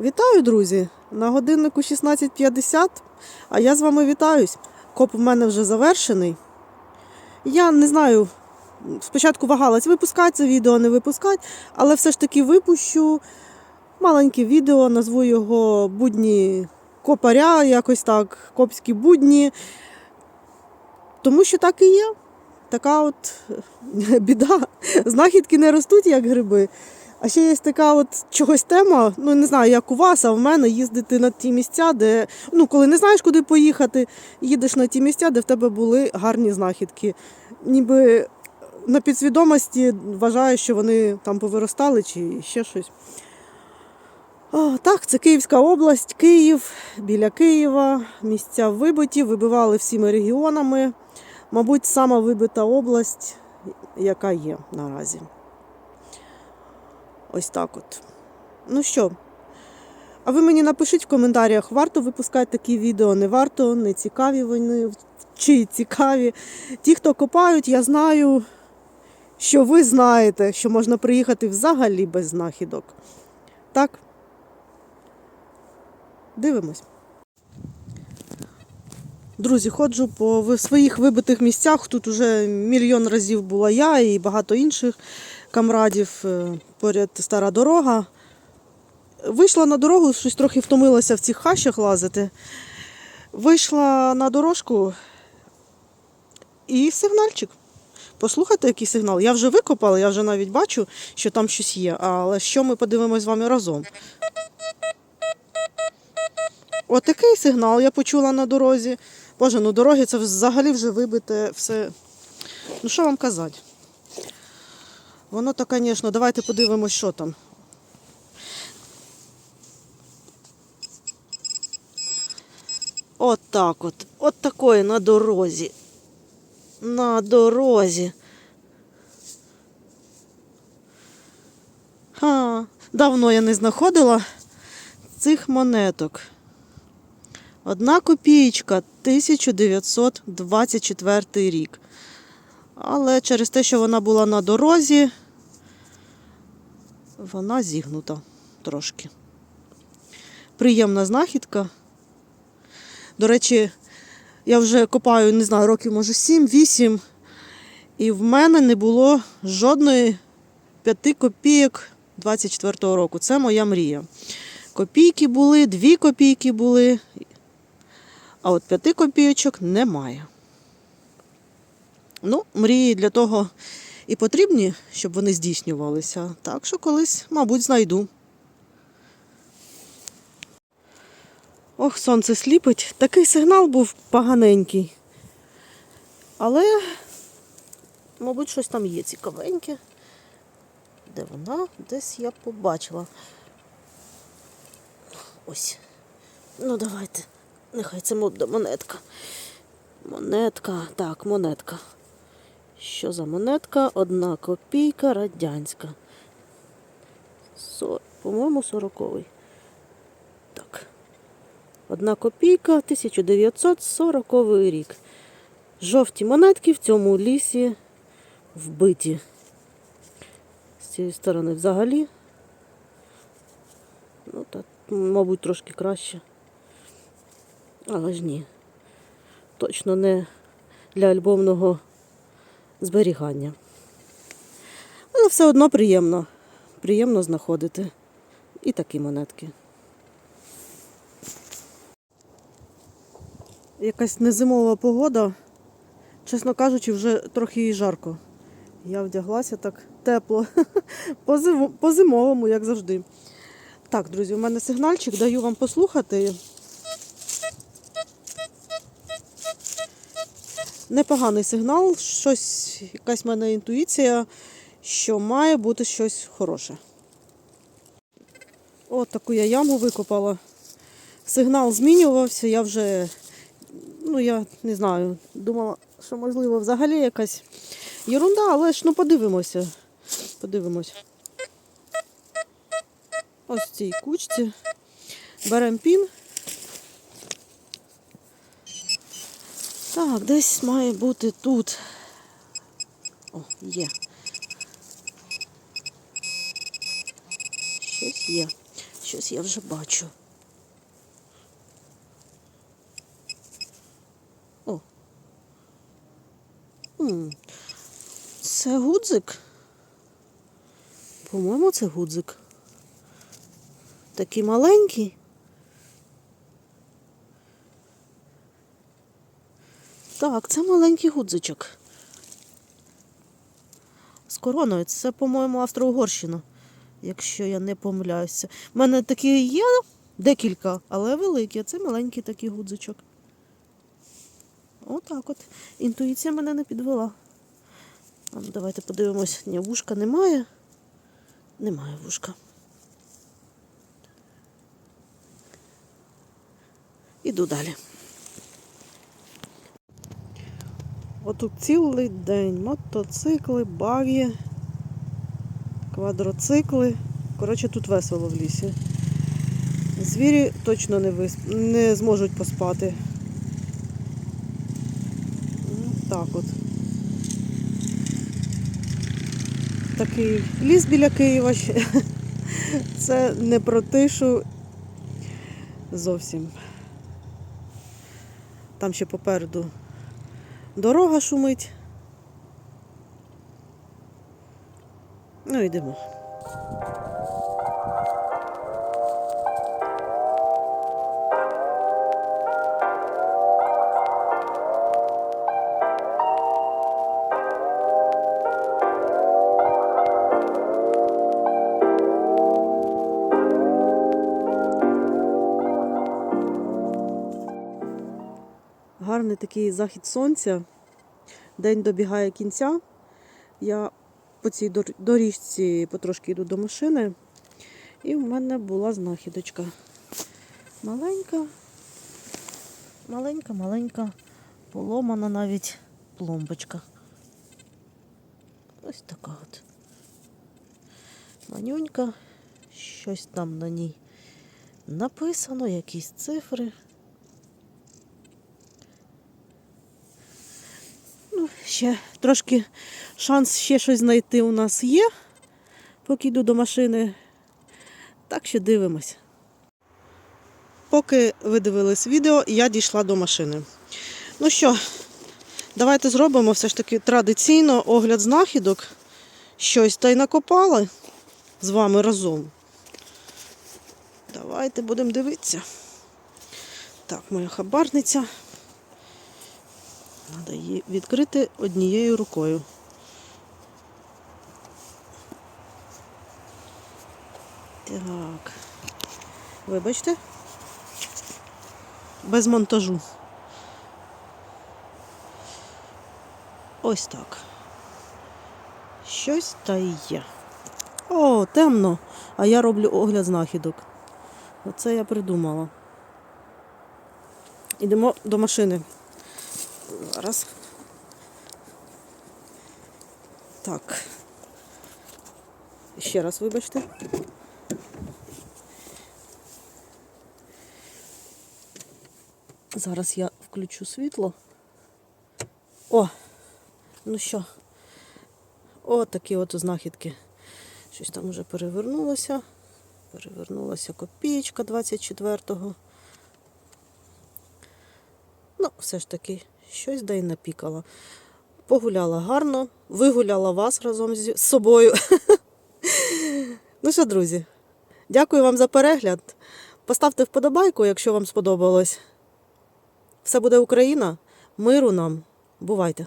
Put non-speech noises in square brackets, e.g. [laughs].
Вітаю, друзі! На годиннику 16.50, а я з вами вітаюсь. Коп в мене вже завершений. Я не знаю, спочатку вагалась випускати це відео, не випускати, але все ж таки випущу маленьке відео, назву його будні копаря, якось так, копські будні. Тому що так і є. Така от [laughs] біда. Знахідки не ростуть, як гриби. А ще є така от чогось тема, ну не знаю, як у вас, а в мене їздити на ті місця, де ну коли не знаєш, куди поїхати, їдеш на ті місця, де в тебе були гарні знахідки. Ніби на підсвідомості вважаю, що вони там повиростали чи ще щось. О, так, це Київська область, Київ, біля Києва, місця вибиті, вибивали всіми регіонами. Мабуть, сама вибита область, яка є наразі. Ось так от. Ну що, а ви мені напишіть в коментарях, варто випускати такі відео, не варто, не цікаві вони чи цікаві. Ті, хто копають, я знаю, що ви знаєте, що можна приїхати взагалі без знахідок. Так? Дивимось. Друзі, ходжу по своїх вибитих місцях. Тут уже мільйон разів була я і багато інших камрадів. Е, Поряд стара дорога. Вийшла на дорогу, щось трохи втомилася в цих хащах лазити. Вийшла на дорожку і сигнальчик. Послухайте, який сигнал. Я вже викопала, я вже навіть бачу, що там щось є. Але що ми подивимось з вами разом? Отакий сигнал я почула на дорозі. Боже, ну дороги це взагалі вже вибите все. Ну що вам казати? Воно то, звісно, давайте подивимось, що там. От так от. От такої на дорозі. На дорозі. Ха, давно я не знаходила цих монеток. Одна копієчка 1924 рік. Але через те, що вона була на дорозі, вона зігнута трошки. Приємна знахідка. До речі, я вже копаю, не знаю, років, може, 7-8. І в мене не було жодної 5 копійок 24-го року. Це моя мрія. Копійки були, 2 копійки були, а от 5 копійочок немає. Ну, мрії для того і потрібні, щоб вони здійснювалися. Так що колись, мабуть, знайду. Ох, сонце сліпить. Такий сигнал був поганенький. Але, мабуть, щось там є цікавеньке. Де вона? Десь я побачила. Ось. Ну, давайте. Нехай це монетка. Монетка. Так, монетка. Що за монетка? Одна копійка радянська. По-моєму, сороковий. Так. Одна копійка, 1940 рік. Жовті монетки в цьому лісі вбиті. З цієї сторони взагалі. Ну, так, мабуть, трошки краще. Але ж ні. Точно не для альбомного зберігання. Але все одно приємно. Приємно знаходити і такі монетки. Якась незимова погода. Чесно кажучи, вже трохи і жарко. Я вдяглася так тепло. [laughs] По зиму- По зимовому, як завжди. Так, друзі, у мене сигнальчик, даю вам послухати. Непоганий сигнал, щось, якась в мене інтуїція, що має бути щось хороше. От таку я яму викопала. Сигнал змінювався, я вже, ну я не знаю, думала, що можливо взагалі якась єрунда, але ж ну подивимося. Подивимось. Ось в цій кучці. Беремо пін. Так, десь має бути тут. О, є. Щось є. Щось я вже бачу. О. Це гудзик. По-моєму, це гудзик. Такий маленький. Так, це маленький гудзичок. З короною. Це, по-моєму, Австро-Угорщина, якщо я не помиляюся. У мене такі є декілька, але великі, це маленький такий гудзичок. Отак от. Інтуїція мене не підвела. Давайте подивимось. Ні, вушка немає. Немає вушка. Іду далі. Отут цілий день мотоцикли, баги, квадроцикли. Коротше, тут весело в лісі. Звірі точно не, висп... не зможуть поспати. Ну, Так от. Такий ліс біля Києва. [laughs] Це не про тишу зовсім. Там ще попереду дорога шумить. Ну, йдемо. Гарний такий захід сонця. День добігає кінця. Я по цій доріжці потрошки йду до машини. І в мене була знахідочка. Маленька, маленька, маленька, поломана навіть пломбочка. Ось така от. Манюнька, щось там на ній написано, якісь цифри. Ну, ще трошки шанс ще щось знайти у нас є, поки йду до машини. Так що дивимось. Поки ви дивились відео, я дійшла до машини. Ну що, давайте зробимо все ж таки традиційно огляд знахідок. Щось та й накопали з вами разом. Давайте будемо дивитися. Так, моя хабарниця. Треба її відкрити однією рукою. Так. Вибачте. Без монтажу. Ось так. Щось та й є. О, темно. А я роблю огляд знахідок. Оце я придумала. Йдемо до машини. Зараз. Так. Ще раз вибачте. Зараз я включу світло. О! Ну що? О, такі от знахідки. Щось там вже перевернулося. Перевернулася копієчка 24-го. Ну, все ж таки, щось да й напікала. Погуляла гарно, вигуляла вас разом з собою. [laughs] ну що, друзі, дякую вам за перегляд. Поставте вподобайку, якщо вам сподобалось. Все буде Україна. Миру нам. Бувайте!